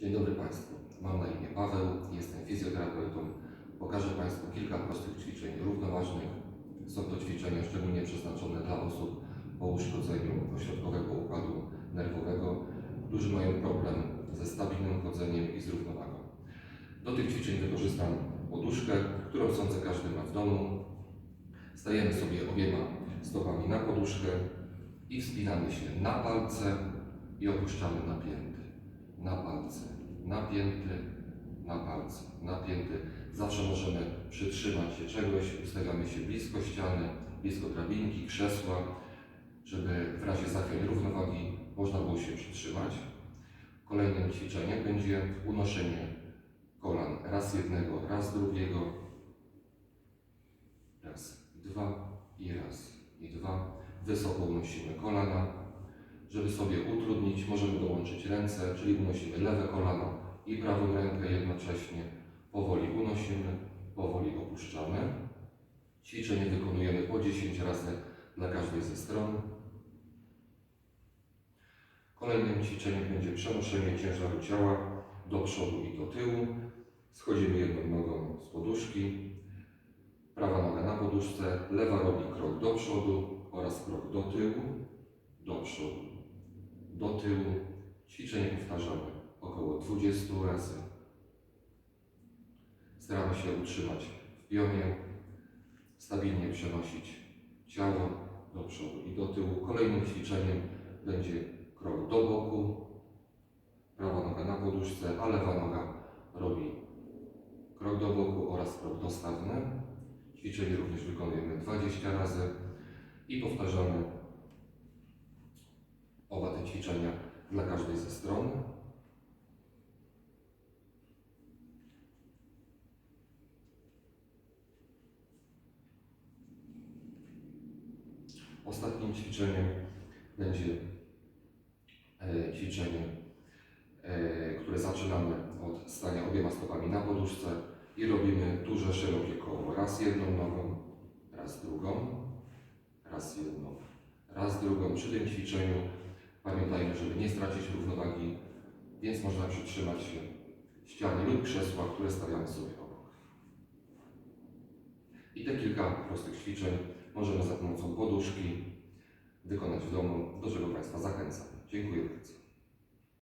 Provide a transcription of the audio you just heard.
Dzień dobry Państwu. Mam na imię Paweł, jestem fizjoterapeutą. Pokażę Państwu kilka prostych ćwiczeń równoważnych. Są to ćwiczenia szczególnie przeznaczone dla osób po uszkodzeniu ośrodkowego układu nerwowego, którzy mają problem ze stabilnym chodzeniem i z równowagą. Do tych ćwiczeń wykorzystam poduszkę, którą sądzę każdy ma w domu. Stajemy sobie obiema stopami na poduszkę i wspinamy się na palce i opuszczamy napięty. Na palce, napięty, na palce, napięty. Zawsze możemy przytrzymać się czegoś, ustawiamy się blisko ściany, blisko drabinki, krzesła, żeby w razie zachwiań równowagi można było się przytrzymać. Kolejnym ćwiczeniem będzie unoszenie kolan raz jednego, raz drugiego, raz, dwa i raz i dwa. Wysoko unosimy kolana. Żeby sobie utrudnić, możemy dołączyć ręce, czyli unosimy lewe kolano i prawą rękę jednocześnie. Powoli unosimy, powoli opuszczamy. Ćwiczenie wykonujemy po 10 razy dla każdej ze stron. Kolejnym ćwiczeniem będzie przenoszenie ciężaru ciała do przodu i do tyłu. Schodzimy jedną nogą z poduszki. Prawa noga na poduszce, lewa robi krok do przodu oraz krok do tyłu, do przodu, do tyłu. Ćwiczenie powtarzamy około 20 razy. Staramy się utrzymać w pionie, stabilnie przenosić ciało do przodu i do tyłu. Kolejnym ćwiczeniem będzie krok do boku, prawa noga na poduszce, a lewa noga robi krok do boku oraz krok dostawny. Ćwiczenie również wykonujemy 20 razy i powtarzamy oba te ćwiczenia dla każdej ze stron. Ostatnim ćwiczeniem będzie e, ćwiczenie, e, które zaczynamy od stania obiema stopami na poduszce i robimy duże, szerokie koło. Raz jedną nogą, raz drugą, raz jedną, raz drugą. Przy tym ćwiczeniu pamiętajmy, żeby nie stracić równowagi, więc można przytrzymać ściany lub krzesła, które stawiamy sobie obok. I te kilka prostych ćwiczeń możemy za pomocą poduszki wykonać w domu, do czego Państwa zachęcam. Dziękuję bardzo.